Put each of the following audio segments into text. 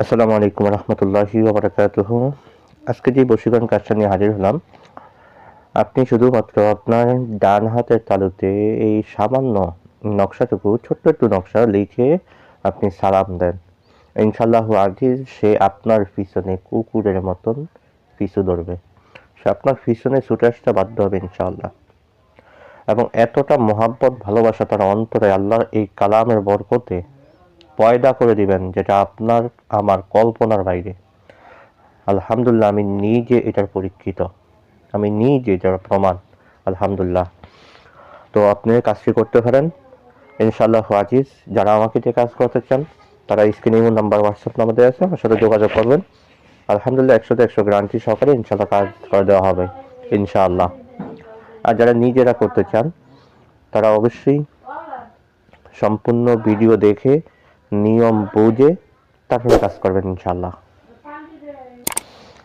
আসসালামু আলাইকুম রহমতুল্লাহি আজকে যে বশীকরণ কাজটা নিয়ে হাজির হলাম, আপনি শুধুমাত্র আপনার ডান হাতের তালুতে এই সামান্য নকশাটুকু, ছোট্ট একটু নকশা লিখে আপনি সালাম দেন। ইনশাল্লাহ আজিজ, সে আপনার পিছনে কুকুরের মতন পিছু ধরবে সে আপনার পিছনে ছুটে আসতে বাধ্য হবে ইনশাআল্লাহ। এবং এতটা মহাব্বত, ভালোবাসা তার অন্তরে আল্লাহর এই কালামের বরকতে পয়দা করে দিবেন যেটা আপনার, আমার কল্পনার বাইরে। আলহামদুলিল্লাহ, আমি নিজে এটার পরীক্ষিত। আমি নিজে এটার প্রমাণ। আলহামদুলিল্লাহ। তো আপনি কাজটি করতে পারেন। ইনশাআল্লাহ, আজিজ, যারা আমাকে যে কাজ করতে চান, তারা স্ক্রিনে নাম্বার, হোয়াটসঅ্যাপ নাম্বার আছে, আমার সাথে যোগাযোগ করবেন। আলহামদুলিল্লাহ, একশোতে একশো গ্যারান্টি সহকারে ইনশাআল্লাহ কাজ করে দেওয়া হবে, ইনশাআল্লাহ। আর যারা নিজেরা করতে চান, তারা অবশ্যই সম্পূর্ণ ভিডিও দেখে, নিয়ম বুঝে তারপরে কাজ করবেন ইনশাল্লাহ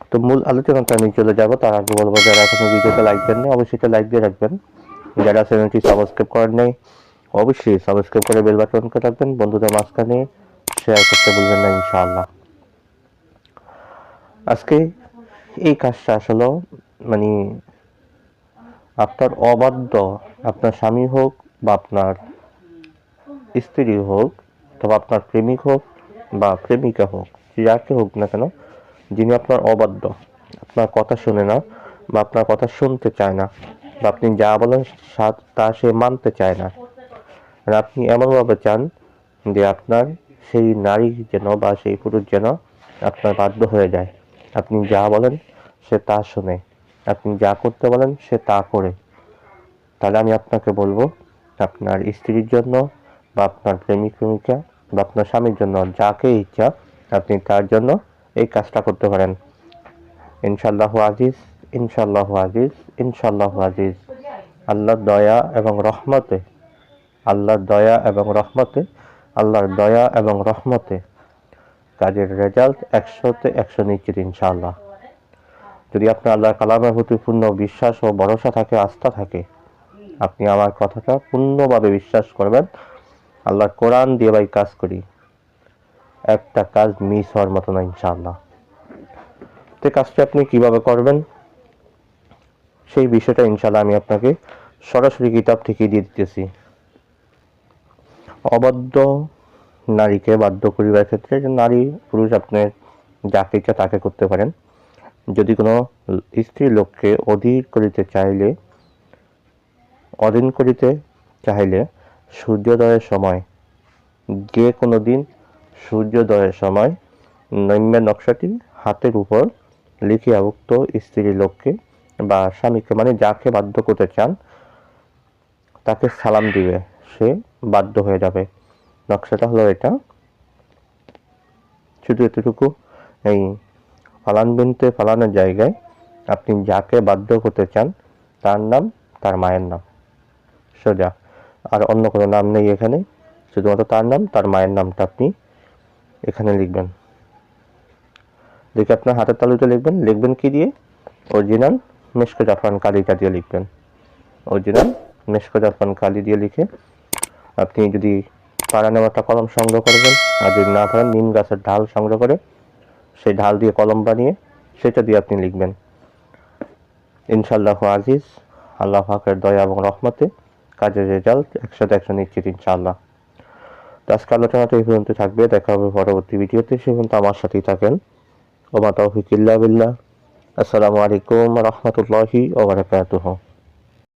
তো মূল আলোচনাটা আমি চলে যাব। তার আগে বলব, যারা এখনও ভিডিওতে লাইক দেন নাই অবশ্যই লাইক দিয়ে রাখবেন। যারা চ্যানেলটি সাবস্ক্রাইব করেন নাই, অবশ্যই সাবস্ক্রাইব করে বেল বাটন করে রাখবেন। বন্ধুদের মাঝখানে শেয়ার করতে বলবেন না ইনশাআল্লাহ। আজকে এই কাজটা আসলে মানে আপনার অবাধ্য, আপনার স্বামী হোক বা আপনার স্ত্রী হোক তবে আপনার প্রেমিক হোক বা প্রেমিকা হোক যাকে হোক না কেন, যিনি আপনার অবাধ্য, আপনার কথা শুনে না বা আপনার কথা শুনতে চায় না বা আপনি যা বলেন তা সে মানতে চায় না। আর আপনি এমনভাবে চান যে আপনার সেই নারী যেন বা সেই পুরুষ যেন আপনার বাধ্য হয়ে যায়। আপনি যা বলেন সে তা শুনে। আপনি যা করতে বলেন সে তা করে। তাহলে আমি আপনাকে বলব, আপনার স্ত্রীর জন্য বা আপনার প্রেমিক প্রেমিকা বা আপনার স্বামীর জন্য যাকে ইচ্ছা আপনি তার জন্য এই কাজটা করতে পারেন। ইনশাল্লাহ আজিজ ইনশাল্লাহ আজিজ ইনশাল্লাহ আজিজ। আল্লাহর দয়া এবং রহমতে, আল্লাহর দয়া এবং রহমতে, আল্লাহর দয়া এবং রহমতে। কাজের রেজাল্ট একশোতে একশো নিশ্চিত ইনশাআল্লাহ। যদি আপনার আল্লাহর কালামের প্রতি পূর্ণ বিশ্বাস ও ভরসা থাকে, আস্থা থাকে, আপনি আমার কথাটা পূর্ণভাবে বিশ্বাস করবেন। আল্লাহর কোরআন দিয়ে ভাই কাজ করি। একটা কাজ মিস হওয়ার মতো না, ইনশাআল্লাহ। তো কাজটি আপনি কীভাবে করবেন? সেই বিষয়টা ইনশাআল্লাহ আমি আপনাকে সরাসরি কিতাব থেকে দিয়ে দিতেছি। অবাধ্য নারীকে বাধ্য করিবার ক্ষেত্রে নারী পুরুষ আপনার যাকে ইচ্ছা তাকে করতে পারেন। যদি কোনো স্ত্রী লোককে অধীর করিতে চাইলে অধীন করিতে চাইলে সূর্যোদয়ের সময়, যে কোনো দিন সূর্যোদয়ের সময় নৈম্য নকশাটি হাতের উপর লিখিয়া উক্ত স্ত্রী লোককে বা স্বামীকে মানে যাকে বাধ্য করতে চান, তাকে সালাম দিবে। সে বাধ্য হয়ে যাবে। নকশাটা হলো এটা। শুধু এতটুকু। এই ফালান বিনতে ফালানোর জায়গায় আপনি যাকে বাধ্য করতে চান, তার নাম, তার মায়ের নাম। সোজা। আর অন্য কোনো নাম নেই এখানে। শুধুমাত্র তার নাম, তার মায়ের নামটা আপনি এখানে লিখবেন। দেখে আপনার হাতের তালুতে লিখবেন। লিখবেন কি দিয়ে? অরিজিনাল মেশকো জাফরান কালিটা দিয়ে লিখবেন। অরিজিনাল মেশকো জাফরান কালি দিয়ে লিখে আপনি যদি পাড়া নেওয়াটা কলম সংগ্রহ করবেন, আর যদি না পারেন, নিম গাছের ঢাল সংগ্রহ করে সেই ঢাল দিয়ে কলম বানিয়ে সেটা দিয়ে আপনি লিখবেন। ইনশাল্লাহ আজিজ, আল্লাহ পাকের দয়া এবং রহমতে কাজের রেজাল্ট একসাথে একশো নিশ্চিত ইনশাআল্লাহ। তো আজকে আলোচনাটা এই পর্যন্ত থাকবে, দেখা হবে পরবর্তী ভিডিওতে, সে পর্যন্ত আমার সাথেই থাকেন। ওমা তৌফিক ইল্লা বিল্লাহ। আসসালামু আলাইকুম রহমতুল্লাহি ওবরাকাতুহ